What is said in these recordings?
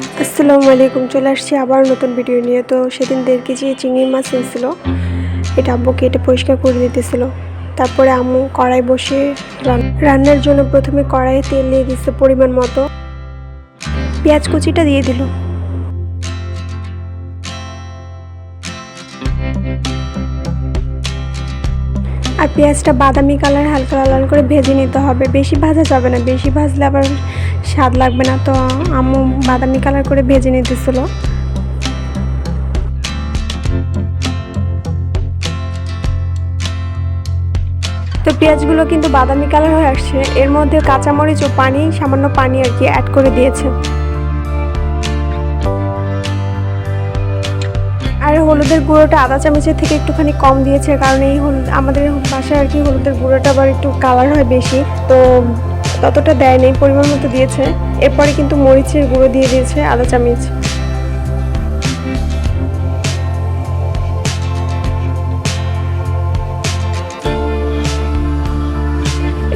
আসসালামু আলাইকুম, চলে আসছি আবার নতুন ভিডিও নিয়ে। তো সেদিন দেড় কেজি চিংড়ি মাছ এনেছিল, এটা আব্বু কেটে পরিষ্কার করে দিতেছিল। তারপরে আম্মু কড়াই বসে রান্নার জন্য প্রথমে কড়াইয়ে তেল দিয়ে দিচ্ছে পরিমাণ মতো। পেঁয়াজ কুচিটা দিয়ে দিল। আর পেঁয়াজটা বাদামি কালার হালকা লাল করে ভেজে নিতে হবে। বেশি ভাজা যাবে না, বেশি ভাজলে আবার স্বাদ লাগবে না, তো আম্মু বাদামি কালার করে ভেজে নিতেছিল। তো পেঁয়াজগুলো কিন্তু বাদামি কালার হয়ে আসছে। এর মধ্যে কাঁচামরিচ ও পানি, সামান্য পানি আর কি অ্যাড করে দিয়েছে। আর হলুদের গুঁড়োটা আদা চামচের থেকে একটুখানি কম দিয়েছে, কারণ এই হলুদ আমাদের বাসায় আর কি হলুদের গুঁড়োটা আবার একটু কালার হয় বেশি। তো ততটা দেয়নি পরিমাণ মতো দিয়েছে। এরপরে কিন্তু মরিচের গুঁড়ো দিয়ে দিয়েছে আদা চামিচ।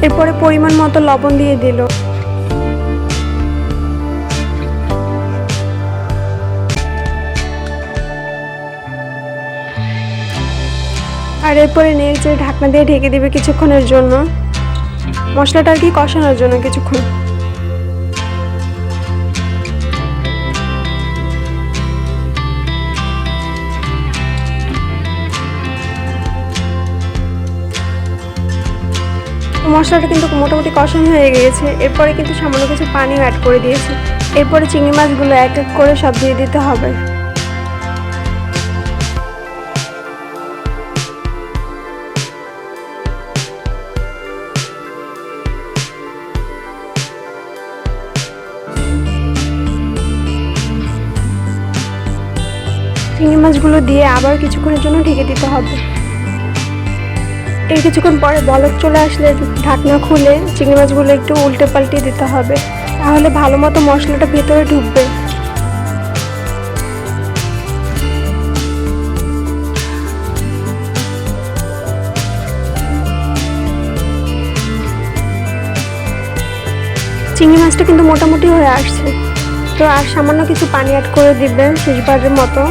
এরপরে পরিমাণ মতো লবণ দিয়ে দিল। আর এরপরে নেড়ে ঢাকনা দিয়ে ঢেকে দিবে কিছুক্ষণের জন্য। মশলাটা কি কষানোর জন্য কিছুক্ষণ। মশলাটা কিন্তু মোটামুটি কষানো হয়ে গিয়েছে। এরপরে কিন্তু সামান্য কিছু পানিও অ্যাড করে দিয়েছে। এরপরে চিংড়ি মাছগুলো এক এক করে সব দিয়ে দিতে হবে। চিংড়ি মাছগুলো দিয়ে আবার কিছুক্ষণের জন্য ঢেকে দিতে হবে। এর কিছুক্ষণ পরে বলক চলে আসলে ঢাকনা খুলে চিংড়ি মাছগুলো একটু উল্টে পাল্টে দিতে হবে। তাহলে ভালো মতো মশলাটা ভেতরে ঢুকবে। চিংড়ি মাছটা কিন্তু মোটামুটি হয়ে আসছে। তো আর সামান্য কিছু পানি অ্যাড করে দিবেন, শেষবারের মতো।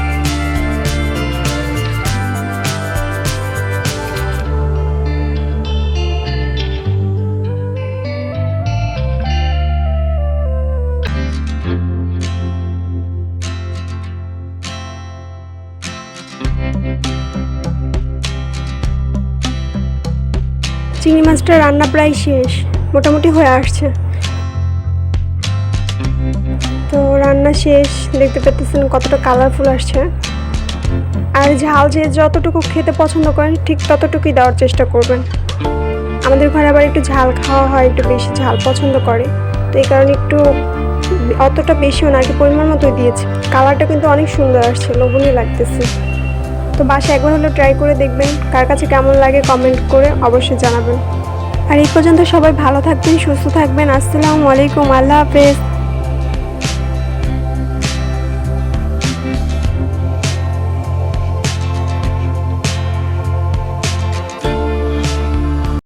চিংড়ি মাছটা রান্না প্রায় শেষ, মোটামুটি হয়ে আসছে। তো রান্না শেষ, দেখতে পাচ্ছেন কতটা কালারফুল আসছে। আর ঝাল যে যতটুকু খেতে পছন্দ করেন, ঠিক ততটুকুই দেওয়ার চেষ্টা করবেন। আমাদের ঘরে আবার একটু ঝাল খাওয়া হয়, একটু বেশি ঝাল পছন্দ করে। তো এই কারণে একটু অতটা বেশিও না আর কি পরিমাণ মতোই দিয়েছে। কালারটা কিন্তু অনেক সুন্দর আসছে, লোভনীয় লাগতেছে। তো বাসা একবার হলেও ট্রাই করে দেখবেন। কার কাছে কেমন লাগে কমেন্ট করে অবশ্যই জানাবেন। আর এই পর্যন্ত সবাই ভালো থাকবেন, সুস্থ থাকবেন। আসসালামু আলাইকুম, আল্লাহ হাফেজ।